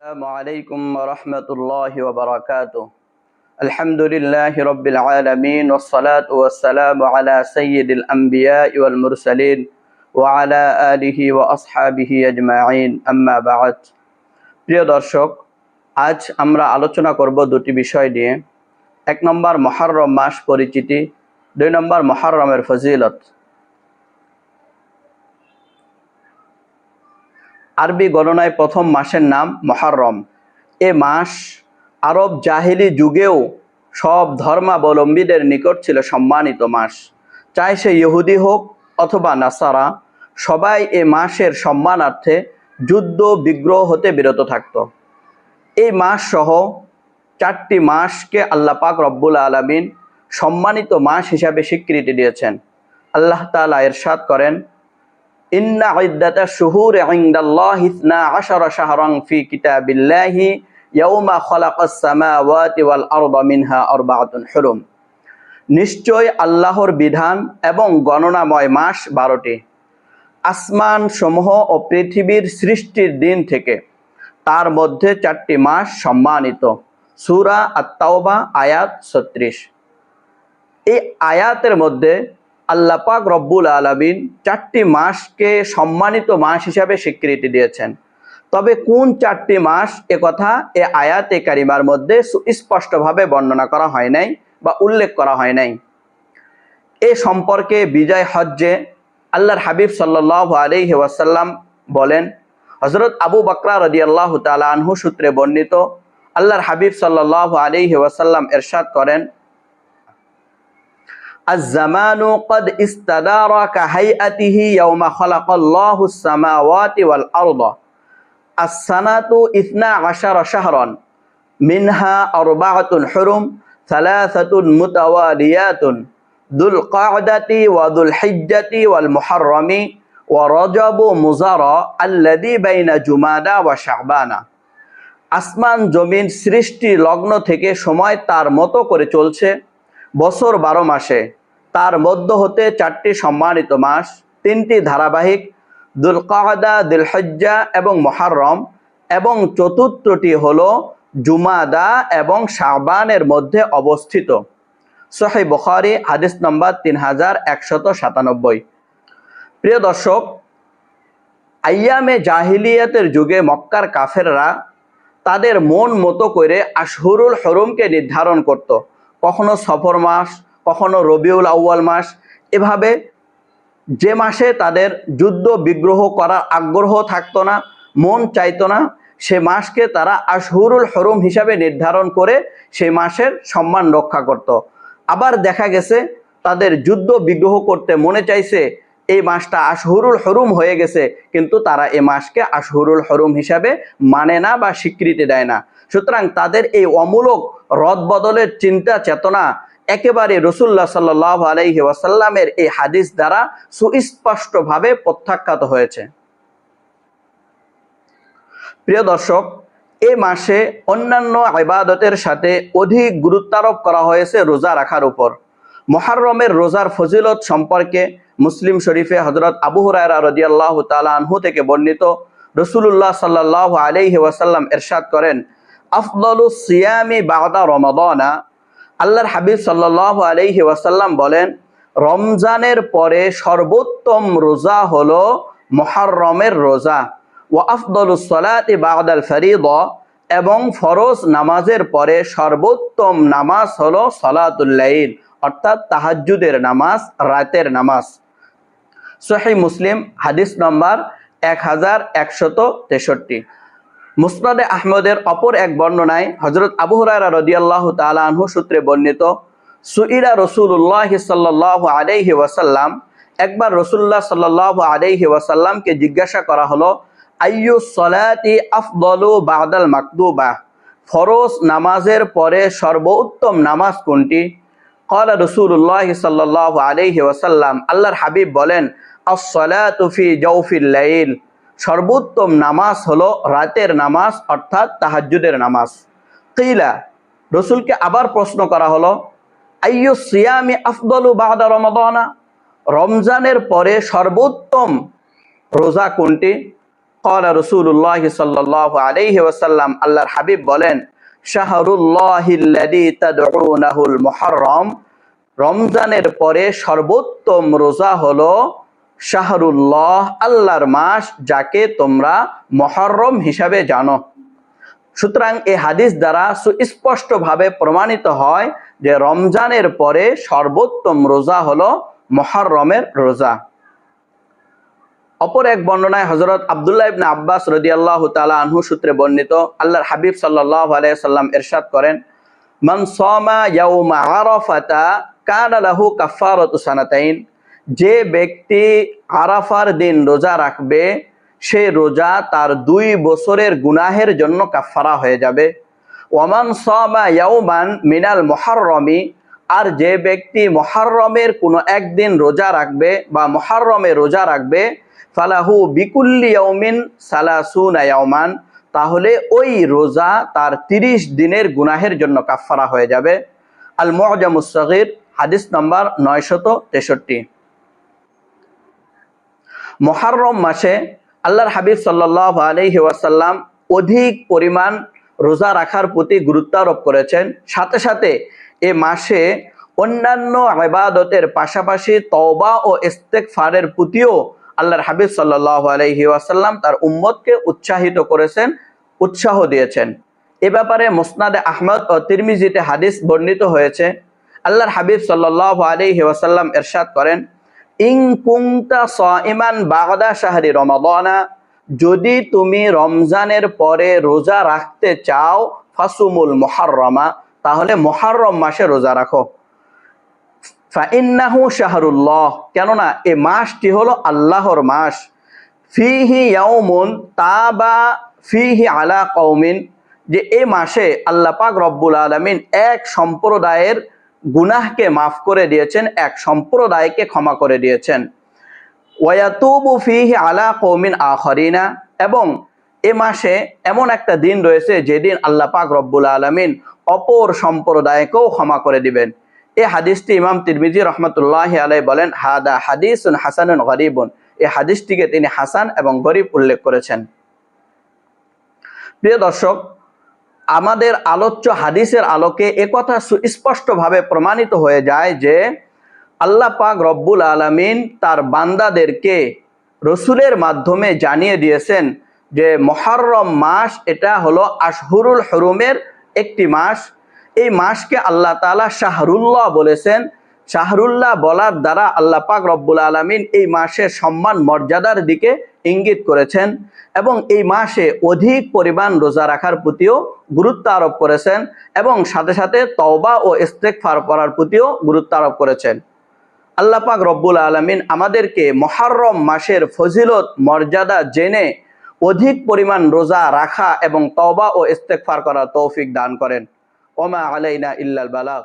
السلام عليكم ورحمة الله وبركاته الحمد لله رب العالمين والصلاة والسلام على سيد الأنبياء والمرسلين وعلى آله وأصحابه أجمعين أما بعد প্রিয় দর্শক আজ আমরা আলোচনা করব দুটি বিষয় নিয়ে এক নম্বর মহারম মাস পরিচিতি দুই নম্বর মহারমের ফজিলত আরবি গণনায় প্রথম মাসের নাম মহারম। এ মাস আরব জাহিলি যুগেও সব ধর্মাবলম্বীদের নিকট ছিল সম্মানিত মাস। চাই সে ইহুদি হোক অথবা নাসারা, সবাই এ মাসের সম্মানার্থে যুদ্ধ বিগ্রহ হতে বিরত থাকত। এই মাস সহ চারটি মাসকে আল্লাহ পাক রব্বুল আলমিন সম্মানিত মাস হিসাবে স্বীকৃতি দিয়েছেন। আল্লাহ তাআলা ইরশাদ করেন ইন্না ইদ্দাতা শুহুর ইনদাল্লাহি ইসনা আশারা শাহরান ফি কিতাবিল্লাহি ইয়াউমা খালাকাস সামাওয়াতি ওয়াল আরদা মিনহা আরবাআতুন হুরুম। নিশ্চয় আল্লাহর বিধান এবং গণনাময় মাস বারোটি। আসমান সমূহ ও পৃথিবীর সৃষ্টির দিন থেকে তার মধ্যে চারটি মাস সম্মানিত। সুরা আত-তাওবা আয়াত ছত্রিশ। এই আয়াতের মধ্যে আল্লাহ পাক রব্বুল আলমিন চারটি মাসকে সম্মানিত মাস হিসাবে স্বীকৃতি দিয়েছেন। তবে কোন চারটি মাস কথা এ আয়াতে কারিমার মধ্যে সুস্পষ্টভাবে বর্ণনা করা হয় নাই বা উল্লেখ করা হয় নাই। এ সম্পর্কে বিজয় হজ্জে আল্লাহর হাবিব সাল্লাহ আলহি ওয়াসাল্লাম বলেন হজরত আবু বকরা রদি আল্লাহ আনহু সূত্রে বর্ণিত, আল্লাহর হাবিব সাল্লাহ আলহি ওয়াসাল্লাম এরশাদ করেন الزمان قد استدار كهيئته يوم خلق الله السماوات والأرض السنة اثنا عشر شهرا منها أربعة حرم ثلاثة متواليات ذو القعدة وذو الحجة والمحرم ورجب مزار الذي بين جمادى وشعبان আসমান জমিন সৃষ্টি লগ্ন থেকে সময় তার মতো করে চলছে বছর বারো মাসে। তার মধ্য হতে চারটি সম্মানিত মাস, তিনটি ধারাবাহিক দুলকাদা দিলহজ্জা এবং মহারম, এবং চতুর্থটি হল জুমাদা এবং শাহবানের মধ্যে অবস্থিত। সোহে বখারি, হাদিস নম্বর তিন হাজার একশত সাতানব্বই। প্রিয় দর্শক, আইয়ামে জাহিলিয়াতের যুগে মক্কার কাফেররা তাদের মন মতো করে আশহুরুল হরুমকে নির্ধারণ করত। কখনো সফর মাস, কখনো রবিউল আউয়াল মাস, এভাবে যে মাসে তাদের যুদ্ধ, বিগ্রহ করার আগ্রহ থাকতো না, মন চাইতো না, সে মাসকে তারা আশহুরুল হরুম হিসাবে নির্ধারণ করে সেই মাসের সম্মান রক্ষা করত। আবার দেখা গেছে, তাদের যুদ্ধ, বিগ্রহ করতে মনে চাইছে, এই মাসটা আশহুরুল হরুম হয়ে গেছে, কিন্তু তারা এই মাসকে আশহুরুল হরুম হিসাবে মানে না বা স্বীকৃতি দেয় না সুতরাং তাদের এই অমূলক রদ বদলের চিন্তা, চেতনা একেবারে রসুল্লাহ সাল্লাহ আলাইহি ওয়াসাল্লামের এই হাদিস দ্বারা সুস্পষ্টভাবে প্রত্যাখ্যাত হয়েছে। প্রিয় দর্শক, এ মাসে অন্যান্য ইবাদতের সাথে অধিক গুরুত্বারোপ করা হয়েছে রোজা রাখার উপর। মহারমের রোজার ফজিলত সম্পর্কে মুসলিম শরীফে হজরত আবু হুরায়রা রদিয়াল্লাহ তালা আনহু থেকে বর্ণিত রসুল্লাহ সাল্লাহ আলাইহি ওয়াসাল্লাম এরশাদ করেন আল্লাহর হাবিব সাল্লাহ আলাইহি ওয়াসাল্লাম বলেন, রমজানের পরে সর্বোত্তম রোজা হলো মহারমের রোজা। ও আফদলু ফরিদ। এবং ফরজ নামাজের পরে সর্বোত্তম নামাজ হলো সলাতুল্লাইল অর্থাৎ তাহাজ্জুদের নামাজ, রাতের নামাজ। সহি মুসলিম, হাদিস নম্বর এক হাজার একশত তেষট্টি। মুসনাদে আহমদের অপর এক বর্ণনায় হজরত আবু হুরায়রা রদিয়াল্লাহ তালাহু সূত্রে বর্ণিত, সুইরা রসুল্লাহ সাল্লাহ আলাইহি ওয়াসাল্লাম, একবার রসুল্লাহ সাল্লাহ আলাইহি ওয়াসাল্লামকে জিজ্ঞাসা করা হলো, আইয়ু সলাতি আফদলু বাদাল মাকদুবা? ফরজ নামাজের পরে সর্বোত্তম নামাজ কোনটি? কলা রসুল্লাহ সাল্লাহ আলাইহি ওয়াসাল্লাম, আল্লাহর হাবিব বলেন আসলাতুফি জৌফিল লাইল। সর্বোত্তম নামাজ হলো রাতের নামাজ, অর্থাৎ তাহাজুদের নামাজ। কেইলা রসুলকে আবার প্রশ্ন করা হলো, আইয়ো সিয়ামি আফদলু বাহাদা রমাদনা? রমজানের পরে সর্বোত্তম রোজা কোনটি? কলা রসুল্লাহ সাল্লাহ আলহি ওসাল্লাম আল্লাহর হাবিব বলেন শাহরুল্লাহুল মহরম রমজানের পরে সর্বোত্তম রোজা হলো শাহরুল্লাহ আল্লাহর মাস যাকে তোমরা মহরম হিসাবে জানো। সুতরাং এই হাদিস দ্বারা সুস্পষ্টভাবে প্রমাণিত হয় যে রমজানের পরে সর্বোত্তম রোজা হলো মহরমের রোজা। অপর এক বর্ণনায় হজরত আবদুল্লাহ ইবনে আব্বাস রদিয়াল্লাহ তালা আনহু সূত্রে বর্ণিত, আল্লাহর হাবিব সাল্লাহ আলাইসাল্লাম এরশাদ করেন, মান সমা ইয়াউমা আরাফাতা কানা লাহু কাফারাতু সানাতাইন। যে ব্যক্তি আরাফার দিন রোজা রাখবে, সে রোজা তার দুই বছরের গুনাহের জন্য কাফারা হয়ে যাবে। ওমান সমা ইয়াউমান মিনাল মুহাররমি, আর যে ব্যক্তি মহারমের কোনো একদিন রোজা রাখবে বা মহারমে রোজা রাখবে, ফালাহু বিকুল্লি ইয়াউমিন তাহলে ওই রোজা তার তিরিশ দিনের গুনাহের জন্য কাফারা হয়ে যাবে। আল মুআজামুস সগীর হাদিস নম্বর নয়শত তেষট্টি। মহারম মাসে আল্লাহর হাবিব সাল্লাহ আলহি ওয়াসাল্লাম অধিক পরিমাণ রোজা রাখার প্রতি গুরুত্ব আরোপ করেছেন। সাথে সাথে এ মাসে অন্যান্য আবাদতের পাশাপাশি তওবা ও ইস্তেকফারের প্রতিও আল্লাহর হাবিব সাল্লাহ আলহি ওয়াসাল্লাম তার উম্মতকে উৎসাহিত করেছেন, উৎসাহ দিয়েছেন। এ ব্যাপারে মুসনাদে আহমদ ও তিরমিজিতে হাদিস বর্ণিত হয়েছে। আল্লাহর হাবিব সাল্লাহ আলহি ওয়াসাল্লাম এরশাদ করেন ইং কুংতা ইমান বাগদা শাহরি রমাদানা, যদি তুমি রমজানের পরে রোজা রাখতে চাও, ফাসুমুল মহাররমা, তাহলে মহারম মাসে রোজা রাখো। ফাইন্নাহু শাহরুল্লাহ, কেননা এ মাসটি হলো আল্লাহর মাস। ফিহি ইয়াউমুন তাবা ফিহি আলা কৌমিন যে এ মাসে আল্লাহ পাক রব্বুল আলমিন এক সম্প্রদায়ের গুনাহকে মাফ করে দিয়েছেন, এক সম্প্রদায়কে ক্ষমা করে দিয়েছেন। আলা কৌমিন আখরিনা, এবং এ মাসে এমন একটা দিন রয়েছে যেদিন আল্লাহ পাক রব্বুল আলমিন অপর সম্প্রদায়কেও ক্ষমা করে দিবেন। এই হাদিসটি ইমাম তিরমিজি রহমতুল্লাহ আলাই বলেন, হাদা হাদিসুন হাসানুন গরিবুন। এই হাদিসটিকে তিনি হাসান এবং গরিব উল্লেখ করেছেন। প্রিয় দর্শক আমাদের আলোচ্য হাদিসের আলোকে একথা সুস্পষ্টভাবে প্রমাণিত হয়ে যায় যে আল্লাহ পাক রব্বুল আলমিন তার বান্দাদেরকে রসুলের মাধ্যমে জানিয়ে দিয়েছেন যে মহরম মাস এটা হলো আশহরুল হরুমের একটি মাস। এই মাসকে আল্লাহ তালা শাহরুল্লাহ বলেছেন। শাহরুল্লাহ বলার দ্বারা আল্লাহ পাক রব্বুল আলমিন এই মাসের সম্মান মর্যাদার দিকে ইঙ্গিত করেছেন এবং এই মাসে অধিক পরিমাণ রোজা রাখার প্রতিও গুরুত্ব আরোপ করেছেন এবং সাথে সাথে তওবা ও ইস্তেকফার করার প্রতিও গুরুত্ব আরোপ করেছেন। আল্লাহ পাক রব্বুল আলমিন আমাদেরকে মহারম মাসের ফজিলত, মর্যাদা জেনে অধিক পরিমাণ রোজা রাখা এবং তওবা ও ইস্তেকফার করার তৌফিক দান করেন। ওমা আলাইনা ইল্লাল বালাগ।